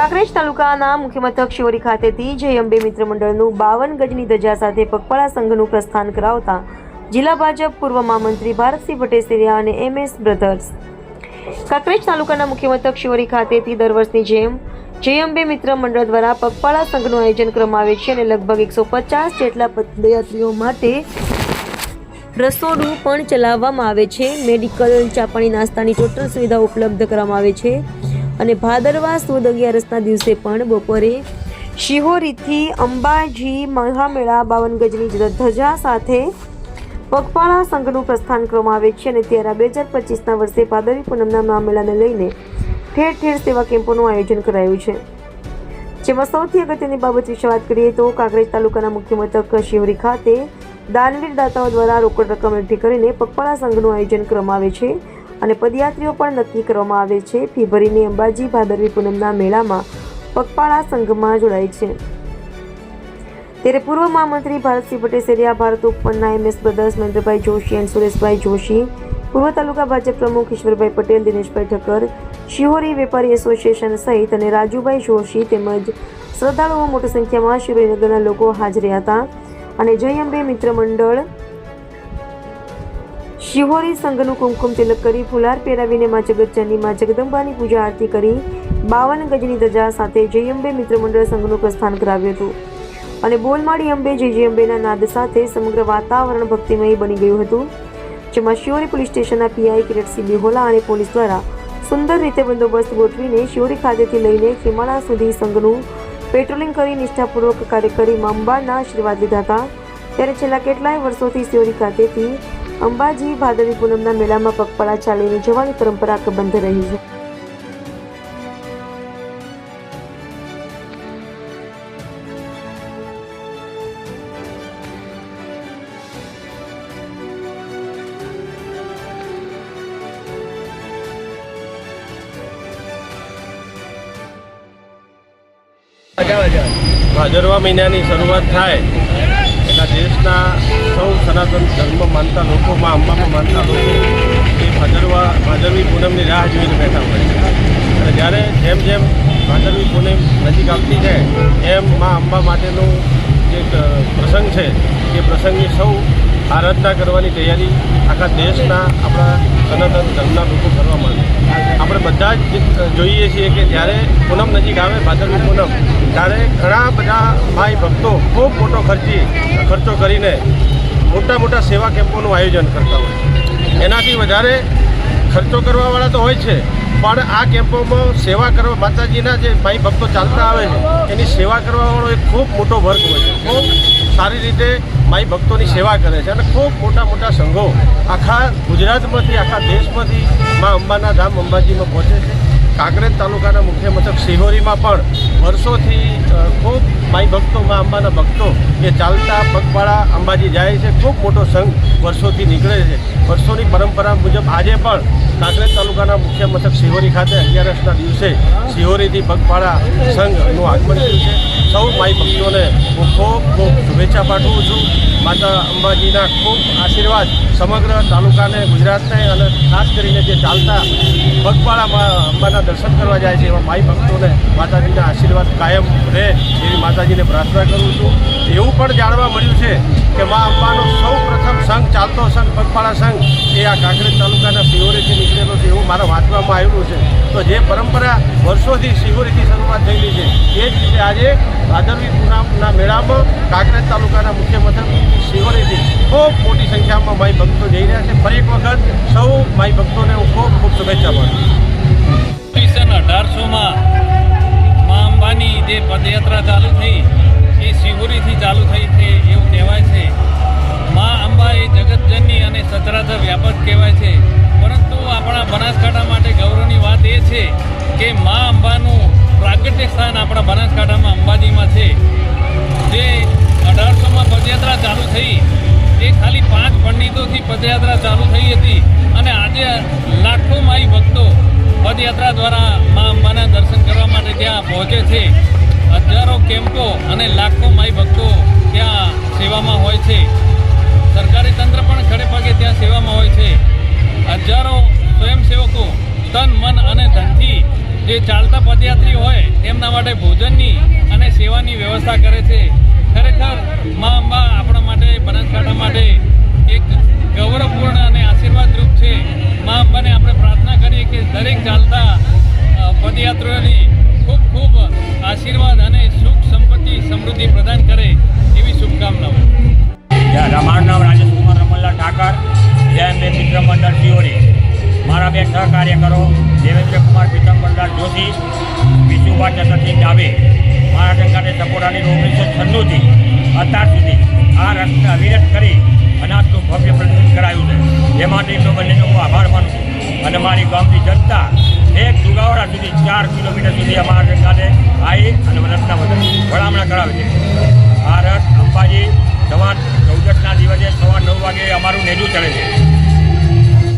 કાંકરેજ તાલુકાના મુખ્ય મથક શિવરી ખાતેથી જય અંબે મિત્ર મંડળનું બાવન ગજની ધજા સાથે પગપાળા સંઘનું પ્રસ્થાન કરાવતા જિલ્લા ભાજપ પૂર્વ મહામંત્રી ભારતસિંહ પટેસરિયા અને એમ એસ બ્રધર્સ. કાંકરેજ તાલુકાના મુખ્ય મથક શિવરી ખાતેથી દર વર્ષની જેમ જય અંબે મિત્ર મંડળ દ્વારા પગપાળા સંઘનું આયોજન કરવામાં આવે છે અને લગભગ એકસો પચાસ જેટલા પદયાત્રીઓ માટે રસોડું પણ ચલાવવામાં આવે છે. મેડિકલ, ચા પાણી, નાસ્તાની ટોટલ સુવિધા ઉપલબ્ધ કરવામાં આવે છે. અને ભાદરવા સુદ અગિયારસના દિવસે પણ બપોરે શિહોરીથી અંબાજી મહામેળા બાવન ગજની ધજા સાથે પગપાળા સંઘનું પ્રસ્થાન કરવામાં આવે છે અને ત્યારે બે હજાર પચીસના વર્ષે ભાદરવી પૂનમના મહામેળાને લઈને ઠેર ઠેર સેવા કેમ્પોનું આયોજન કરાયું છે. જેમાં સૌથી અગત્યની બાબત વિશે વાત કરીએ તો કાંકરેજ તાલુકાના મુખ્ય મથક શિવરી ખાતે દાનવીર દાતાઓ દ્વારા રોકડ રકમ એકઠી કરીને પગપાળા સંઘનું આયોજન કરવામાં આવે છે. અને પદયાત્રીઓ પણ નક્કી કરવામાં આવે છે. ફી ભરીને અંબાજી ભાદરવી પૂનમના મેળામાં પગપાળા સંઘમાં જોડાય છે. ત્યારે પૂર્વ મહામંત્રી Bharatsinh પટેસરિયા Bharat ઉપવનના M S brothers Mahendrabhai Joshi અને સુરેશભાઈ જોશી, પૂર્વ તાલુકા ભાજપ પ્રમુખ ઈશ્વરભાઈ પટેલ, દિનેશભાઈ ઠક્કર, શિહોરી વેપારી એસોસિએશન સહિત અને રાજુભાઈ જોશી તેમજ શ્રદ્ધાળુઓ મોટી સંખ્યામાં શિવરીનગરના લોકો હાજર હતા. અને જય અંબે મિત્ર મંડળ શિહોરી સંઘનું કુમકુમ તિલક કરી ફુલાર પહેરાવીને મા જગતજનની મા જગદંબાની પૂજા આરતી કરી બાવન ગજની ધજા સાથે જય અંબે મિત્ર મંડળ સંઘનું પ્રસ્થાન કરાવ્યું હતું. અને બોલમાળી અંબે, જય અંબેના નાદ સાથે સમગ્ર વાતાવરણ ભક્તિમય બની ગયું હતું. જેમાં શિહોરી પોલીસ સ્ટેશનના પીઆઈ કિરટસિંહ બિહોલા અને પોલીસ દ્વારા સુંદર રીતે બંદોબસ્ત ગોઠવીને શિહોરી ખાતેથી લઈને ખીમાણા સુધી સંઘનું પેટ્રોલિંગ કરી નિષ્ઠાપૂર્વક કાર્ય કરી અંબાના આશીર્વાદ લીધા હતા. ત્યારે છેલ્લા કેટલાય વર્ષોથી શિહોરી ખાતેથી અંબાજી ભાદરવી પૂનમના મેળામાં પગપાળા ચાલીને જવાની પરંપરા અકબંધ રહી છે. ભાદરવા મહિનાની શરૂઆત થાય એટલા દેશના સનાતન ધર્મ માનતા લોકોમાં અંબામાં માનતા લોકો, એ ભાદરવા, ભાદરવી પૂનમની રાહ જોઈને બેઠા હોય છે. અને જ્યારે જેમ જેમ ભાદરવી પૂનમ નજીક આવતી જાય, એમ મા અંબા માટેનું જે પ્રસંગ છે, એ પ્રસંગની સૌ આરાધના કરવાની તૈયારી આખા દેશના, આપણા સનાતન ધર્મના લોકો કરવા માંગે આપણે બધા જ જોઈએ છીએ કે જ્યારે પૂનમ નજીક આવે, ભાદરવી પૂનમ, ત્યારે ઘણા બધા ભાઈ ભક્તો ખૂબ મોટો ખર્ચી, ખર્ચો કરીને મોટા મોટા સેવા કેમ્પોનું આયોજન કરતા હોય એનાથી વધારે ખર્ચો કરવાવાળા તો હોય છે, પણ આ કેમ્પોમાં સેવા કરવા, માતાજીના જે ભાઈ ભક્તો ચાલતા આવે છે, એની સેવા કરવાવાળો એક ખૂબ મોટો વર્ગ હોય છે. ખૂબ સારી રીતે માઈ ભક્તોની સેવા કરે છે અને ખૂબ મોટા મોટા સંઘો આખા ગુજરાતમાંથી, આખા દેશમાંથી મા અંબાના ધામ અંબાજીમાં પહોંચે છે. કાંકરેજ તાલુકાના મુખ્ય મથક સિહોરીમાં પણ વર્ષોથી ખૂબ માઈ ભક્તો મા અંબાના ભક્તો એ ચાલતા પગપાળા અંબાજી જાય છે. ખૂબ મોટો સંઘ વર્ષોથી નીકળે છે. વર્ષોની પરંપરા મુજબ આજે પણ કાંકરેજ તાલુકાના મુખ્ય મથક સિહોરી ખાતે અગિયારસના દિવસે સિહોરીથી પગપાળા સંઘનું આગમન થયું છે. સૌ માઈ ભક્તોને હું ખૂબ ખૂબ શુભેચ્છા પાઠવું છું. માતા અંબાજીના ખૂબ આશીર્વાદ સમગ્ર તાલુકાને, ગુજરાતને અને ખાસ કરીને જે ચાલતા પગપાળા અંબાના દર્શન કરવા જાય છે એવા માઈ ભક્તોને માતાજીના આશીર્વાદ કાયમ રહે એવી માતાજીને પ્રાર્થના કરું છું. એવું પણ જાણવા મળ્યું છે કે મા અંબાનો સૌ પ્રથમ સંઘ, ચાલતો સંઘ, પગપાળા સંઘ, એ આ કાંકરેજ તાલુકાના શિહોરીથી નીકળેલો છે એવું મારા વાંચવામાં આવેલું છે. તો જે પરંપરા વર્ષોથી શિહોરીથી શરૂઆત થયેલી છે, એ જ રીતે આજે ભાદરવી પૂનમના મેળામાં કાંકરેજ તાલુકાના મુખ્ય મથક શિહોરીથી ખૂબ મોટી સંખ્યામાં માઈ ભક્તો જઈ રહ્યા છે. ફરી એક વખત સૌ માઈ ભક્તોને હું ખૂબ ખૂબ શુભેચ્છા છું. ઈસન અઢારસોમાં મા અંબાની જે પદયાત્રા ચાલુ થઈ, એ શિવરીથી ચાલુ થઈ છે એવું કહેવાય છે. મા અંબા એ જગતજનની અને સચરાચર વ્યાપક કહેવાય છે. પરંતુ આપણા બનાસકાંઠા માટે ગૌરવની વાત એ છે કે મા અંબાનું પ્રાગટ્ય સ્થાન આપણા બનાસકાંઠામાં અંબાજીમાં છે. જે અઢારસોમાં પદયાત્રા ચાલુ થઈ, એ ખાલી પાંચ પંડિતોથી પદયાત્રા ચાલુ થઈ હતી. અને આજે લાખો માઈ ભક્તો પદયાત્રા દ્વારા મા અંબાના દર્શન કરવા માટે ત્યાં પહોંચે છે. હજારો કેમ્પો અને લાખો માઈ ભક્તો ત્યાં સેવામાં હોય છે. સરકારી તંત્ર પણ ખડે પગે ત્યાં સેવામાં હોય છે. હજારો સ્વયંસેવકો તન, મન અને ધનથી જે ચાલતા પદયાત્રી હોય તેમના માટે ભોજનની અને સેવાની વ્યવસ્થા કરે છે. ખરેખર મા અંબા આપણા માટે, બનાસકાંઠા માટે એક ગૌરવપૂર્ણ અને આશીર્વાદરૂપ છે. મા અંબાને આપણે પ્રાર્થના કરીએ કે દરેક ચાલતા પદયાત્રીઓને ખૂબ ખૂબ આશીર્વાદ અને સુખ સંપત્તિ સમૃદ્ધિ પ્રદાન કરે એવી શુભકામનાઓ. મારું નામ રાજેશ કુમાર રમણલાલ ઠાકર. જય બે મિત્ર મંડળ શિવરી મારા બે સહકાર્યકરો, દેવેન્દ્ર કુમાર પીતમ્બરદાસ જોશી વિશુભા ચતુર્થી ડાબે. મારા ટંકાને સપોરાની ઓગણીસો છન્નુંથી અત્યાર સુધી આ રાષ્ટ્રને અવિરત કરી અનાજનું ભવ્ય પ્રદર્શન કરાયું છે. એ માટે એમનો બંનેનો હું આભાર માનું છું. અને મારી ગામની જનતા એક દુગાવડા સુધી, ચાર કિલોમીટર સુધી અમારા ટંકાને આવી અને રસ્તા વડામણા કરાવે છે. આ રથ અંબાજી સવાર ચૌદસના દિવસે સવાર નવ વાગે અમારું નેજું ચડે છે.